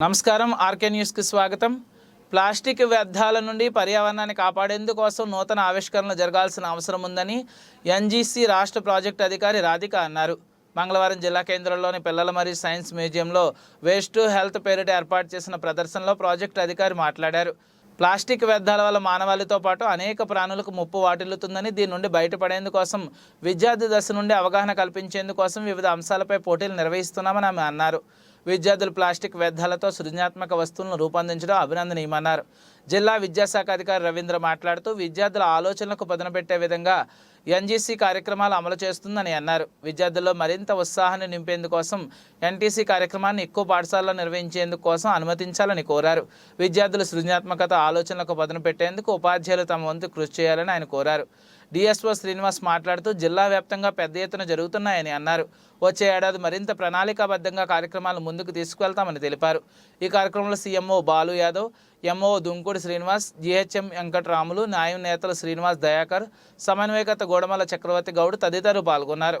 నమస్కారం ఆర్కే న్యూస్కి స్వాగతం. ప్లాస్టిక్ వ్యర్థాల నుండి పర్యావరణాన్ని కాపాడేందుకోసం నూతన ఆవిష్కరణలు జరగాల్సిన అవసరం ఉందని ఎన్జీసీ రాష్ట్ర ప్రాజెక్టు అధికారి రాధిక అన్నారు. మంగళవారం జిల్లా కేంద్రంలోని పిల్లల మరియు సైన్స్ మ్యూజియంలో వేస్ట్ టు హెల్త్ పేరిట ఏర్పాటు చేసిన ప్రదర్శనలో ప్రాజెక్టు అధికారి మాట్లాడారు. ప్లాస్టిక్ వ్యర్థాల వల్ల మానవాళితో పాటు అనేక ప్రాణులకు ముప్పు వాటిల్లుతుందని దీని నుండి బయటపడేందుకోసం విద్యార్థి దశ నుండి అవగాహన కల్పించేందుకోసం వివిధ అంశాలపై పోటీలు నిర్వహిస్తున్నామని ఆమె అన్నారు. విద్యార్థులు ప్లాస్టిక్ వ్యర్థాలతో సృజనాత్మక వస్తువులను రూపొందించడం అభినందనీయమన్నారు. జిల్లా విద్యాశాఖ అధికారి రవీంద్ర మాట్లాడుతూ విద్యార్థుల ఆలోచనలకు పదును పెట్టే విధంగా ఎన్జీసీ కార్యక్రమాలు అమలు చేస్తుందని అన్నారు. విద్యార్థుల్లో మరింత ఉత్సాహాన్ని నింపేందుకోసం ఎన్టీసీ కార్యక్రమాన్ని ఎక్కువ పాఠశాలలో నిర్వహించేందుకు కోసం అనుమతించాలని కోరారు. విద్యార్థుల సృజనాత్మకత ఆలోచనలకు పదును పెట్టేందుకు ఉపాధ్యాయులు తమ వంతు కృషి చేయాలని ఆయన కోరారు. డిఎస్ఓ శ్రీనివాస్ మాట్లాడుతూ జిల్లా వ్యాప్తంగా పెద్ద ఎత్తున జరుగుతున్నాయని అన్నారు. వచ్చే ఏడాది మరింత ప్రణాళికాబద్ధంగా కార్యక్రమాలు ముందుకు తీసుకువెళ్తామని తెలిపారు. ఈ కార్యక్రమంలో CMO Balu Yadav MO Dunkudi Srinivas GHM Venkataramulu న్యాయం నేతలు శ్రీనివాస్ దయాకర్ సమన్వయకర్త గోడమల చక్రవర్తి గౌడ్ తదితరులు పాల్గొన్నారు.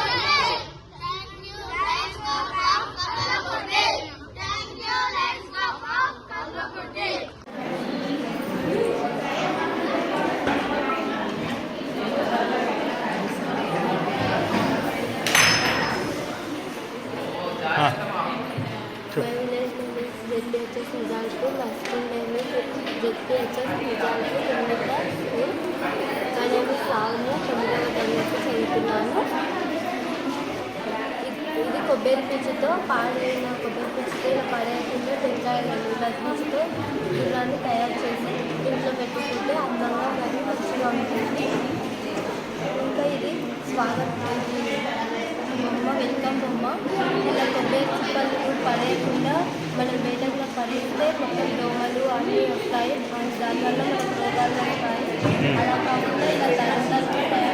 Lions Club of Kalvakurti. Minus ZPHS Nizalpur Lakshmi ZPHS Nizalpur ఎన్నిక నేను సాగులో తొమ్మిదవ తరగతి చదువుతున్నాను ఇ- ఇది కొబ్బరి పీచుతో పాడైన కొబ్బరి పీచుతో ఇలా పడేయకుండా టెంకాయలు రత్నించుతో గుర్రాన్ని తయారు చేసి ఇంట్లో పెట్టుకుంటే అందంగా మరియు మంచిగా ఉంటుంది ఇంకా ఇది స్వాగతం ఇది బొమ్మ వెల్కమ్ బొమ్మ ఇలా కొబ్బరి చిప్పలు పడేయకుండా మనం బయట కూడా పడేస్తే మొత్తం దోమలు అన్నీ వస్తాయి. దానివల్ల మనకు రోగాలు వస్తాయి అలా కాకుండా ఇలా తయారు